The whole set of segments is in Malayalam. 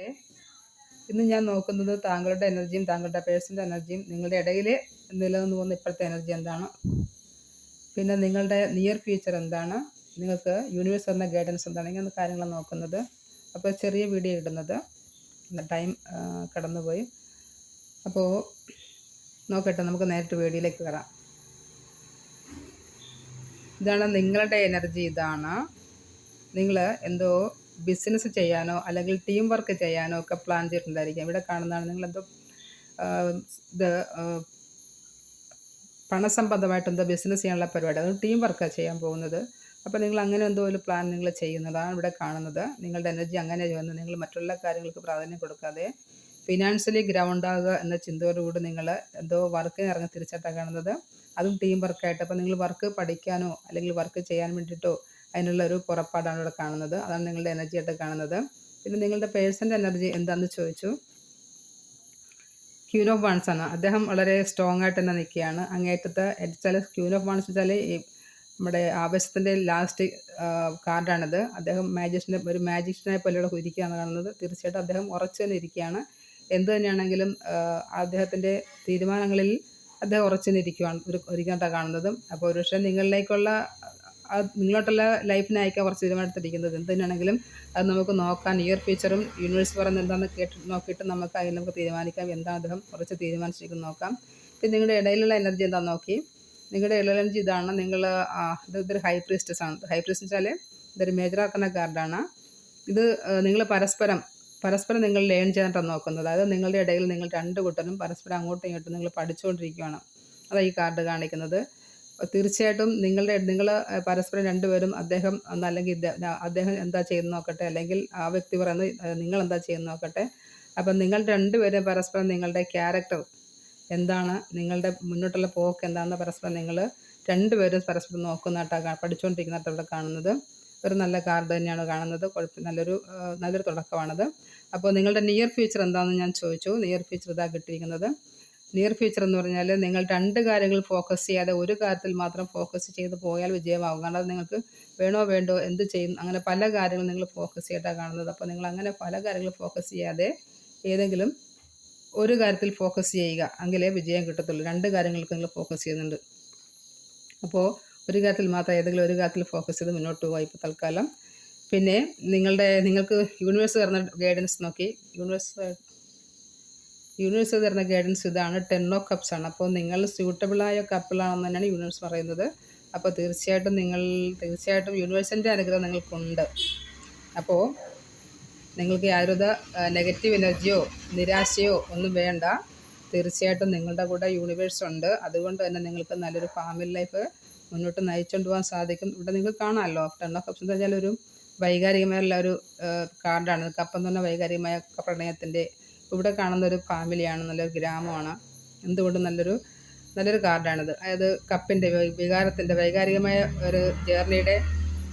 ഓക്കെ ഇന്ന് ഞാൻ നോക്കുന്നത് താങ്കളുടെ എനർജിയും താങ്കളുടെ പേഴ്സന്റെ എനർജിയും നിങ്ങളുടെ ഇടയിൽ നിലനിന്ന് പോകുന്ന ഇപ്പോഴത്തെ എനർജി എന്താണ്? പിന്നെ നിങ്ങളുടെ നിയർ ഫ്യൂച്ചർ എന്താണ്? നിങ്ങൾക്ക് യൂണിവേഴ്സ് തന്ന ഗൈഡൻസ് എന്താണ്? ഇങ്ങനെ കാര്യങ്ങൾ നോക്കുന്നത്. അപ്പോൾ ചെറിയ വീഡിയോ ഇടുന്നത്. ടൈം കടന്നുപോയി. അപ്പോൾ നോക്കട്ടെ നമുക്ക് നേരിട്ട് വീഡിയോയിലേക്ക് കയറാം. ഇതാണ് നിങ്ങളുടെ എനർജി ഇതാണ്. നിങ്ങൾ എന്തോ ബിസിനസ് ചെയ്യാനോ അല്ലെങ്കിൽ ടീം വർക്ക് ചെയ്യാനോ ഒക്കെ പ്ലാൻ ചെയ്തിട്ടുണ്ടായിരിക്കാം. ഇവിടെ കാണുന്നതാണ് നിങ്ങളെന്തോ ഇത് പണസംബന്ധമായിട്ട് എന്തോ ബിസിനസ് ചെയ്യാനുള്ള പരിപാടി. അത് ടീം വർക്കാണ് ചെയ്യാൻ പോകുന്നത്. അപ്പോൾ നിങ്ങൾ അങ്ങനെ എന്തോ ഒരു പ്ലാൻ നിങ്ങൾ ചെയ്യുന്നതാണ് ഇവിടെ കാണുന്നത്. നിങ്ങളുടെ എനർജി അങ്ങനെ ചെയ്യുന്നത് നിങ്ങൾ മറ്റുള്ള കാര്യങ്ങൾക്ക് പ്രാധാന്യം കൊടുക്കാതെ ഫിനാൻഷ്യലി ഗ്രൗണ്ട് ആകുക എന്ന ചിന്തയോടുകൂടി നിങ്ങൾ എന്തോ വർക്കിന് ഇറങ്ങി തിരിച്ചിട്ടാണ് കാണുന്നത്. അതും ടീം വർക്കായിട്ട് അപ്പോൾ നിങ്ങൾ വർക്ക് പഠിക്കാനോ അല്ലെങ്കിൽ വർക്ക് ചെയ്യാൻ വേണ്ടിയിട്ടോ അതിനുള്ള ഒരു പുറപ്പാടാണ് ഇവിടെ കാണുന്നത്. അതാണ് നിങ്ങളുടെ എനർജി ആയിട്ട് കാണുന്നത്. പിന്നെ നിങ്ങളുടെ പേഴ്സന്റെ എനർജി എന്താണെന്ന് ചോദിച്ചു. ക്യൂൻ ഓഫ് വൺസ് ആണ്. അദ്ദേഹം വളരെ സ്ട്രോങ് ആയിട്ട് തന്നെ നിൽക്കുകയാണ്. അങ്ങേറ്റത്തെ വെച്ചാൽ ക്യൂൻ ഓഫ് വൺസ് വെച്ചാൽ ഈ നമ്മുടെ ആവേശത്തിന്റെ ലാസ്റ്റ് കാർഡാണിത് അദ്ദേഹം മാജിഷ്യനെ ഒരു മാജിഷ്യനെ പോലെയുള്ള ഇരിക്കുകയാണ് കാണുന്നത്. തീർച്ചയായിട്ടും അദ്ദേഹം ഉറച്ചു തന്നെ ഇരിക്കുകയാണ്. എന്ത് തന്നെയാണെങ്കിലും അദ്ദേഹത്തിന്റെ തീരുമാനങ്ങളിൽ അദ്ദേഹം ഉറച്ചു തന്നെ ഇരിക്കുകയാണ് ഒരു ഇരിക്കാനാണ് കാണുന്നതും. അപ്പോൾ ഒരുപക്ഷെ നിങ്ങളിലേക്കുള്ള നിങ്ങളോട്ടുള്ള ലൈഫിനായിരിക്കാം കുറച്ച് തീരുമാനത്തിരിക്കുന്നത് എന്ത് തന്നെയാണെങ്കിലും അത് നമുക്ക് നോക്കാൻ ഇയർ ഫ്യൂച്ചറും യൂണിവേഴ്സ് പറയുന്നത് എന്താണെന്ന് കേട്ട് നോക്കിയിട്ട് നമുക്ക് അതിൽ നമുക്ക് തീരുമാനിക്കാം. എന്താണ് അദ്ദേഹം കുറച്ച് തീരുമാനിച്ചിരിക്കുന്നത് നോക്കാം. പിന്നെ നിങ്ങളുടെ ഇടയിലുള്ള എനർജി എന്താണെന്ന് നോക്കി. നിങ്ങളുടെ ഇടയിലുള്ള എനർജി ഇതാണ്. നിങ്ങൾ ഇത് ഇതൊരു ഹൈ പ്രീസ്റ്റസ് ആണ്. ഹൈ പ്രീസ്റ്റ് വെച്ചാൽ ഇതൊരു മേജർ ആക്കുന്ന കാർഡാണ് ഇത് നിങ്ങൾ പരസ്പരം പരസ്പരം നിങ്ങൾ ലേൺ ചെയ്യാനായിട്ടാണ് നോക്കുന്നത്. അതായത് നിങ്ങളുടെ ഇടയിൽ നിങ്ങൾ രണ്ട് കൂട്ടരും പരസ്പരം അങ്ങോട്ടും ഇങ്ങോട്ടും നിങ്ങൾ പഠിച്ചുകൊണ്ടിരിക്കുകയാണ്. അതാണ് ഈ കാർഡ് കാണിക്കുന്നത്. തീർച്ചയായിട്ടും നിങ്ങളുടെ നിങ്ങൾ പരസ്പരം രണ്ടുപേരും അദ്ദേഹം അല്ലെങ്കിൽ അദ്ദേഹം എന്താ ചെയ്യുന്ന നോക്കട്ടെ അല്ലെങ്കിൽ ആ വ്യക്തി പറയുന്നത് നിങ്ങൾ എന്താ ചെയ്യുന്ന നോക്കട്ടെ. അപ്പം നിങ്ങൾ രണ്ടുപേരും പരസ്പരം നിങ്ങളുടെ ക്യാരക്ടർ എന്താണ് നിങ്ങളുടെ മുന്നോട്ടുള്ള പോക്ക് എന്താണെന്ന് പരസ്പരം നിങ്ങൾ രണ്ടുപേരും പരസ്പരം നോക്കുന്നതായിട്ടാണ് പഠിച്ചുകൊണ്ടിരിക്കുന്നതായിട്ട് ഇവിടെ കാണുന്നത്. ഒരു നല്ല കാർഡ് തന്നെയാണ് കാണുന്നത്. കുഴപ്പം നല്ലൊരു നല്ലൊരു തുടക്കമാണത്. അപ്പോൾ നിങ്ങളുടെ നിയർ ഫ്യൂച്ചർ എന്താണെന്ന് ഞാൻ ചോദിച്ചു. നിയർ ഫ്യൂച്ചർ ഇതാ കിട്ടിയിരിക്കുന്നത്. നിയർ ഫ്യൂച്ചർ എന്ന് പറഞ്ഞാൽ നിങ്ങൾ രണ്ട് കാര്യങ്ങൾ ഫോക്കസ് ചെയ്യാതെ ഒരു കാര്യത്തിൽ മാത്രം ഫോക്കസ് ചെയ്ത് പോയാൽ വിജയമാകും. കാരണം നിങ്ങൾക്ക് വേണോ വേണ്ടോ എന്ത് ചെയ്യും അങ്ങനെ പല കാര്യങ്ങളും നിങ്ങൾ ഫോക്കസ് ചെയ്തിട്ടാണ് കാണുന്നത്. അപ്പോൾ നിങ്ങൾ അങ്ങനെ പല കാര്യങ്ങൾ ഫോക്കസ് ചെയ്യാതെ ഏതെങ്കിലും ഒരു കാര്യത്തിൽ ഫോക്കസ് ചെയ്യുക എങ്കിലേ വിജയം കിട്ടത്തുള്ളൂ. രണ്ട് കാര്യങ്ങൾക്ക് നിങ്ങൾ ഫോക്കസ് ചെയ്യുന്നുണ്ട്. അപ്പോൾ ഒരു കാര്യത്തിൽ മാത്രം ഏതെങ്കിലും ഒരു കാര്യത്തിൽ ഫോക്കസ് ചെയ്ത് മുന്നോട്ട് പോകാം ഇപ്പോൾ തൽക്കാലം. പിന്നെ നിങ്ങളുടെ നിങ്ങൾക്ക് യൂണിവേഴ്സ് തരുന്ന ഗൈഡൻസ് നോക്കി. യൂണിവേഴ്സ് യൂണിവേഴ്സ് തരുന്ന ഗൈഡൻസ് ഇതാണ്. ടെൻ ഓഫ് കപ്സ് ആണ്. അപ്പോൾ നിങ്ങൾ സ്യൂട്ടബിളായ കപ്പിളാണെന്ന് തന്നെയാണ് യൂണിവേഴ്സ് പറയുന്നത്. അപ്പോൾ തീർച്ചയായിട്ടും നിങ്ങൾ തീർച്ചയായിട്ടും യൂണിവേഴ്സിന്റെ അനുഗ്രഹം നിങ്ങൾക്കുണ്ട്. അപ്പോൾ നിങ്ങൾക്ക് യാതൊരുവിധ നെഗറ്റീവ് എനർജിയോ നിരാശയോ ഒന്നും വേണ്ട. തീർച്ചയായിട്ടും നിങ്ങളുടെ കൂടെ യൂണിവേഴ്സ് ഉണ്ട്. അതുകൊണ്ട് തന്നെ നിങ്ങൾക്ക് നല്ലൊരു ഫാമിലി ലൈഫ് മുന്നോട്ട് നയിച്ചുകൊണ്ട് പോകാൻ സാധിക്കും. ഇവിടെ നിങ്ങൾ കാണാമല്ലോ. ടെൻ ഓഫ് കപ്സ് എന്ന് പറഞ്ഞാൽ ഒരു വൈകാരികമായുള്ള ഒരു കാർഡാണ്. കപ്പം തന്നെ വൈകാരികമായ പ്രണയത്തിന്റെ ഇവിടെ കാണുന്ന ഒരു ഫാമിലിയാണ് നല്ലൊരു ഗ്രാമമാണ്. എന്തുകൊണ്ടും നല്ലൊരു നല്ലൊരു കാർഡാണിത്. അതായത് കപ്പിന്റെ വികാരത്തിന്റെ വൈകാരികമായ ഒരു ജേർണിയുടെ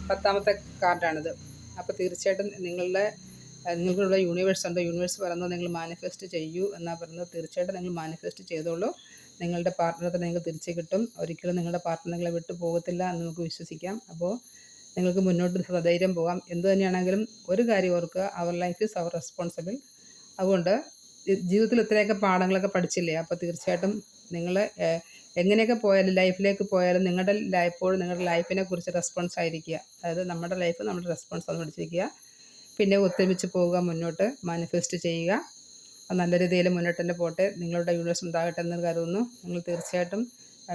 പത്താമത്തെ കാർഡാണിത്. അപ്പോൾ തീർച്ചയായിട്ടും നിങ്ങളുടെ നിങ്ങൾക്കുള്ള യൂണിവേഴ്സ് ഉണ്ട്. യൂണിവേഴ്സ് പറയുന്നത് നിങ്ങൾ മാനിഫെസ്റ്റ് ചെയ്യൂ എന്നാണ് പറയുന്നത് തീർച്ചയായിട്ടും നിങ്ങൾ മാനിഫെസ്റ്റ് ചെയ്തോളൂ. നിങ്ങളുടെ പാർട്ട്ണറെ നിങ്ങൾക്ക് തിരിച്ചു കിട്ടും. ഒരിക്കലും നിങ്ങളുടെ പാർട്ട്ണർ നിങ്ങളെ വിട്ടു പോകത്തില്ല എന്ന് നമുക്ക് വിശ്വസിക്കാം. അപ്പോൾ നിങ്ങൾക്ക് മുന്നോട്ട് ധൈര്യം പോകാം. എന്തു തന്നെയാണെങ്കിലും ഒരു കാര്യം ഓർക്കുക അവർ ലൈഫ് ഈസ് അവർ റെസ്പോൺസിബിൾ. അതുകൊണ്ട് ജീവിതത്തിൽ ഇത്രയൊക്കെ പാഠങ്ങളൊക്കെ പഠിച്ചില്ലേ? അപ്പോൾ തീർച്ചയായിട്ടും നിങ്ങൾ എങ്ങനെയൊക്കെ പോയാലും ലൈഫിലേക്ക് പോയാലും നിങ്ങളുടെ എപ്പോഴും നിങ്ങളുടെ ലൈഫിനെ കുറിച്ച് റെസ്പോൺസ് ആയിരിക്കുക. അതായത് നമ്മുടെ ലൈഫ് നമ്മുടെ റെസ്പോൺസ് ആണ് പഠിച്ചിരിക്കുക. പിന്നെ ഒത്തൊരുമിച്ച് പോവുക മുന്നോട്ട് മാനിഫെസ്റ്റ് ചെയ്യുക. നല്ല രീതിയിൽ മുന്നോട്ട് തന്നെ പോട്ടെ. നിങ്ങളുടെ യൂണിവേഴ്സ് ഉണ്ടാകട്ടെ എന്ന് കരുതുന്നു. നിങ്ങൾ തീർച്ചയായിട്ടും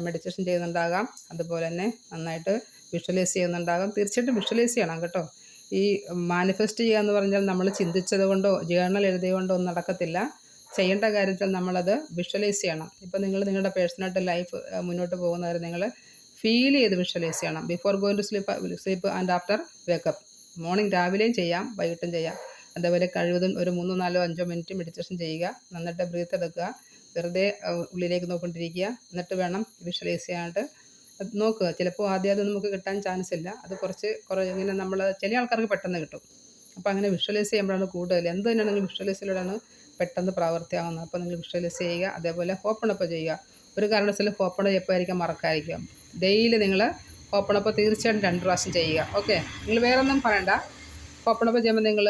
മെഡിറ്റേഷൻ ചെയ്യുന്നുണ്ടാകാം. അതുപോലെ തന്നെ നന്നായിട്ട് വിഷ്വലൈസ് ചെയ്യുന്നുണ്ടാകാം. തീർച്ചയായിട്ടും വിഷ്വലൈസ് ചെയ്യണം കേട്ടോ. ഈ മാനിഫെസ്റ്റ് ചെയ്യുക എന്ന് പറഞ്ഞാൽ നമ്മൾ ചിന്തിച്ചത് കൊണ്ടോ ജേർണൽ എഴുതിയതുകൊണ്ടോ ഒന്നും നടക്കത്തില്ല. ചെയ്യേണ്ട കാര്യത്തിൽ നമ്മളത് വിഷ്വലൈസ് ചെയ്യണം. ഇപ്പോൾ നിങ്ങൾ നിങ്ങളുടെ പേഴ്സണായിട്ട് ലൈഫ് മുന്നോട്ട് പോകുന്നവരെ നിങ്ങൾ ഫീൽ ചെയ്ത് വിഷ്വലൈസ് ചെയ്യണം. Before going to sleep sleep and after wake up morning രാവിലെയും ചെയ്യാം വൈകിട്ടും ചെയ്യാം. അതേപോലെ കഴിവതും ഒരു മൂന്നോ നാലോ അഞ്ചോ മിനിറ്റ് മെഡിറ്റേഷൻ ചെയ്യുക. നന്നായിട്ട് ബ്രീത്ത് എടുക്കുക. വെറുതെ ഉള്ളിലേക്ക് നോക്കിക്കൊണ്ടിരിക്കുക. എന്നിട്ട് വേണം വിഷ്വലൈസ് ചെയ്യാനായിട്ട് നോക്കുക ചിലപ്പോൾ ആദ്യം അത് നമുക്ക് കിട്ടാൻ ചാൻസ് ഇല്ല. അത് കുറച്ച് കുറേ ഇങ്ങനെ നമ്മൾ ചില ആൾക്കാർക്ക് പെട്ടെന്ന് കിട്ടും. അപ്പോൾ അങ്ങനെ വിഷ്വലൈസ് ചെയ്യുമ്പോഴാണ് കൂടുതൽ. എന്ത് തന്നെയാണെങ്കിലും വിഷ്വലൈസിലൂടെയാണ് പെട്ടെന്ന് പ്രാവർത്തിയാവുന്നത്. അപ്പോൾ നിങ്ങൾ വിഷ്വലൈസ് ചെയ്യുക അതേപോലെ ഓപ്പണപ്പ് ചെയ്യുക. ഒരു കാരണവശാലും ഓപ്പൺ എപ്പോഴായിരിക്കും മറക്കായിരിക്കും. ഡെയിലി നിങ്ങൾ ഓപ്പണപ്പ് തീർച്ചയായിട്ടും രണ്ട് പ്രാവശ്യം ചെയ്യുക. ഓക്കെ നിങ്ങൾ വേറൊന്നും പറയണ്ട. ഓപ്പൺ അപ്പ് ചെയ്യുമ്പോൾ നിങ്ങൾ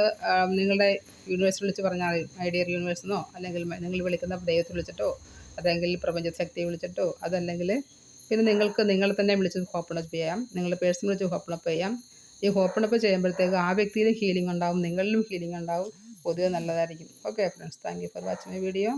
നിങ്ങളുടെ യൂണിവേഴ്സിൽ വിളിച്ച് പറഞ്ഞാൽ ഐഡിയർ യൂണിവേഴ്സെന്നോ അല്ലെങ്കിൽ നിങ്ങൾ വിളിക്കുന്ന ദൈവത്തെ വിളിച്ചിട്ടോ അല്ലെങ്കിൽ പ്രപഞ്ചശക്തിയെ വിളിച്ചിട്ടോ അതല്ലെങ്കിൽ പിന്നെ നിങ്ങൾക്ക് നിങ്ങൾ തന്നെ വിളിച്ച് ഓപ്പൺ അപ്പ് ചെയ്യാം. നിങ്ങൾ പേഴ്സൺ വിളിച്ച് ഓപ്പൺ അപ്പ് ചെയ്യാം. ഈ ഓപ്പൺ അപ്പ് ചെയ്യുമ്പോഴത്തേക്ക് ആ വ്യക്തിയിലും ഹീലിംഗ് ഉണ്ടാവും നിങ്ങളിലും ഹീലിംഗ് ഉണ്ടാവും. പൊതുവെ നല്ലതായിരിക്കും. Okay friends thank you for watching my video